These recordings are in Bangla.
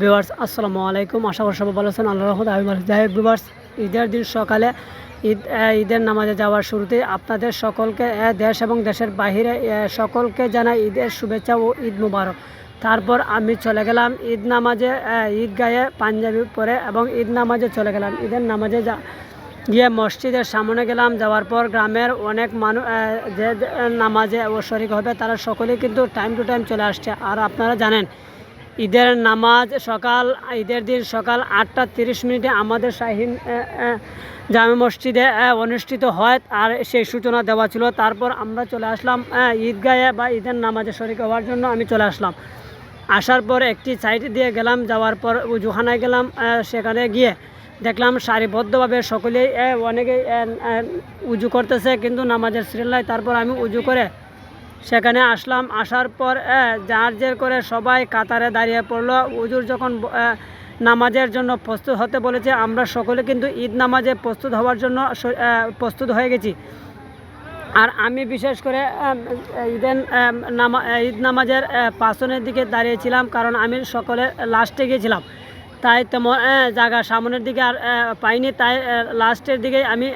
ভিউয়ার্স, আসসালামু আলাইকুম। আশা করি সবাই ভালো আছেন। আল্লাহ রহমত আমি ভালো যাই হোক ভিউয়ার্স, ঈদের দিন সকালে ঈদ ঈদের নামাজে যাওয়ার শুরুতে আপনাদের সকলকে দেশ এবং দেশের বাহিরে সকলকে জানাই ঈদের শুভেচ্ছা ও ঈদ মুবারক। তারপর আমি চলে গেলাম ঈদ নামাজে ঈদ গায়ে পাঞ্জাবি পরে এবং ঈদ নামাজে চলে গেলাম। ঈদের নামাজে যা, গিয়ে মসজিদের সামনে গেলাম। যাওয়ার পর গ্রামের অনেক মানুষ যে নামাজে শরিক হবে, তারা সকলেই কিন্তু টাইম টু টাইম চলে আসছে। আর আপনারা জানেন ঈদের নামাজ সকাল, ঈদের দিন সকাল আটটা তিরিশ মিনিটে আমাদের শাহিন জামে মসজিদে অনুষ্ঠিত হয় আর সেই সূচনা দেওয়া ছিল। তারপর আমরা চলে আসলাম ঈদগাহে বা ঈদের নামাজে শরিক হওয়ার জন্য আমি চলে আসলাম। আসার পর একটি সাইড দিয়ে গেলাম, যাওয়ার পর উজুখানায় গেলাম সেখানে গিয়ে দেখলাম সারিবদ্ধভাবে সকলেই অনেকেই উজু করতেছে, কিন্তু নামাজের সিরিয়ালায় তারপর আমি উজু করে সেখানে আসলাম আসার পর আহ, যার জের করে সবাই কাতারে দাঁড়িয়ে পড়ল। উজুর যখন নামাজের জন্য প্রস্তুত হতে বলেছে আমরা সকলে কিন্তু ঈদ নামাজে প্রস্তুত হওয়ার জন্য প্রস্তুত হয়ে গেছি। আর আমি বিশেষ করে ঈদের নামা ঈদ নামাজের আহ, পাছনের দিকে দাঁড়িয়েছিলাম কারণ আমি সকলে লাস্টে গিয়েছিলাম। তাই তেমন জায়গা সামনের দিকে আর পাইনি তাই লাস্টের দিকে আমি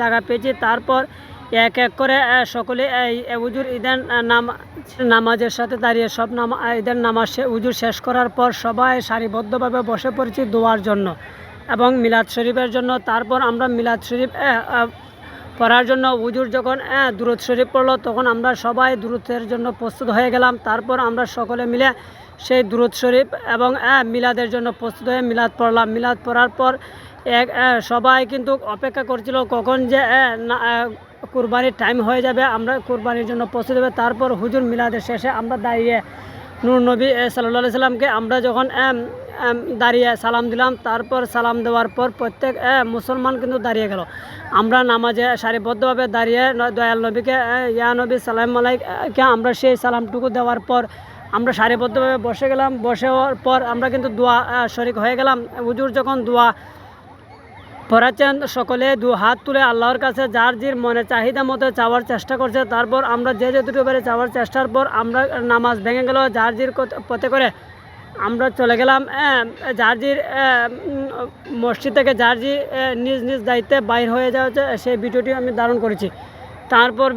জায়গা পেয়েছি। তারপর এক এক করে সকলে উজুর, ঈদের নাম, নামাজের সাথে দাঁড়িয়ে সব নামা ঈদের নামাজ উজুর শেষ করার পর সবাই সারিবদ্ধভাবে বসে পড়েছি দোয়ার জন্য এবং মিলাদ শরীফের জন্য। তারপর আমরা মিলাদ শরীফ পড়ার জন্য উজুর যখন দুরুদ শরীফ পড়ল, তখন আমরা সবাই দুরুদের জন্য প্রস্তুত হয়ে গেলাম। তারপর আমরা সকলে মিলে সেই দূরত শরীফ এবং মিলাদের জন্য প্রস্তুত হয়ে মিলাদ পড়লাম। মিলাদ পড়ার পর এক সবাই কিন্তু অপেক্ষা করছিল কখন যে কুরবানির টাইম হয়ে যাবে, আমরা কুরবানির জন্য প্রস্তুত হবে। তারপর হুজুর মিলাদের শেষে আমরা দাঁড়িয়ে নূর নবী সাল্লাহ সাল্লামকে আমরা যখন দাঁড়িয়ে সালাম দিলাম, তারপর সালাম দেওয়ার পর প্রত্যেক মুসলমান কিন্তু দাঁড়িয়ে গেল। আমরা নামাজে সারিবদ্ধভাবে দাঁড়িয়ে দয়াল নবীকে ইয়া নবী, সালাম আলাইকে আমরা সেই সালামটুকু দেওয়ার পর আমরা সারিবদ্ধভাবে বসে গেলাম। বসে পর আমরা কিন্তু দোয়া শরিক হয়ে গেলাম। হুজুর যখন দোয়া পড়াচ্ছেন সকলে দু হাত তুলে আল্লাহর কাছে যার জির মনে চাহিদা মতো চাওয়ার চেষ্টা করছে তারপর আমরা যে যে যেটুকু পারে চাওয়ার চেষ্টার পর আমরা নামাজ ভেঙে গেল যার জির পথে করে আমরা চলে গেলাম আহ, যার জির মসজিদ থেকে যার জি নিজ নিজ দায়িত্বে বাইর হয়ে যাওয়া সেই ভিডিওটি আমি ধারণ করেছি। তারপর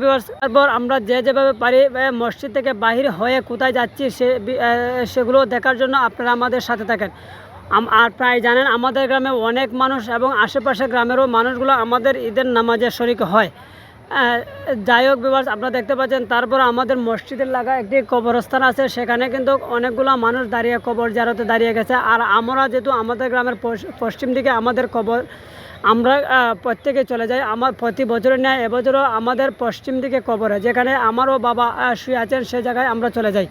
তারপর আমরা যে যেভাবে পারি মসজিদ থেকে বাহির হয়ে কোথায় যাচ্ছি সে সেগুলো দেখার জন্য আপনারা আমাদের সাথে থাকেন। আর প্রায় জানেন, আমাদের গ্রামে অনেক মানুষ এবং আশেপাশে গ্রামেরও মানুষগুলো আমাদের ঈদের নামাজে শরিক হয়। যাই হোক আপনারা দেখতে পাচ্ছেন, তারপর আমাদের মসজিদের লাগা একটি কবরস্থান আছে, সেখানে কিন্তু অনেকগুলো মানুষ দাঁড়িয়ে কবর জারতে দাঁড়িয়ে গেছে। আর আমরা যেহেতু আমাদের গ্রামের পশ্চিম দিকে আমাদের কবর, আমরা প্রত্যেকে চলে যাই। আমার প্রতি বছরের ন্যায় এবছরও আমাদের পশ্চিম দিকে কবরে যেখানে আমারও বাবা শুয়ে আছেন, সে জায়গায় আমরা চলে যাই।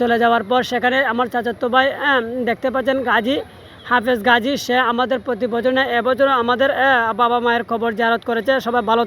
চলে যাওয়ার পর সেখানে আমার চাচাতো ভাই দেখতে পাচ্ছেন গাজী, হাফেজ গাজী, সে আমাদের প্রতি বছর এবছরও আমাদের বাবা মায়ের খবর জারত করেছে। সবাই ভালো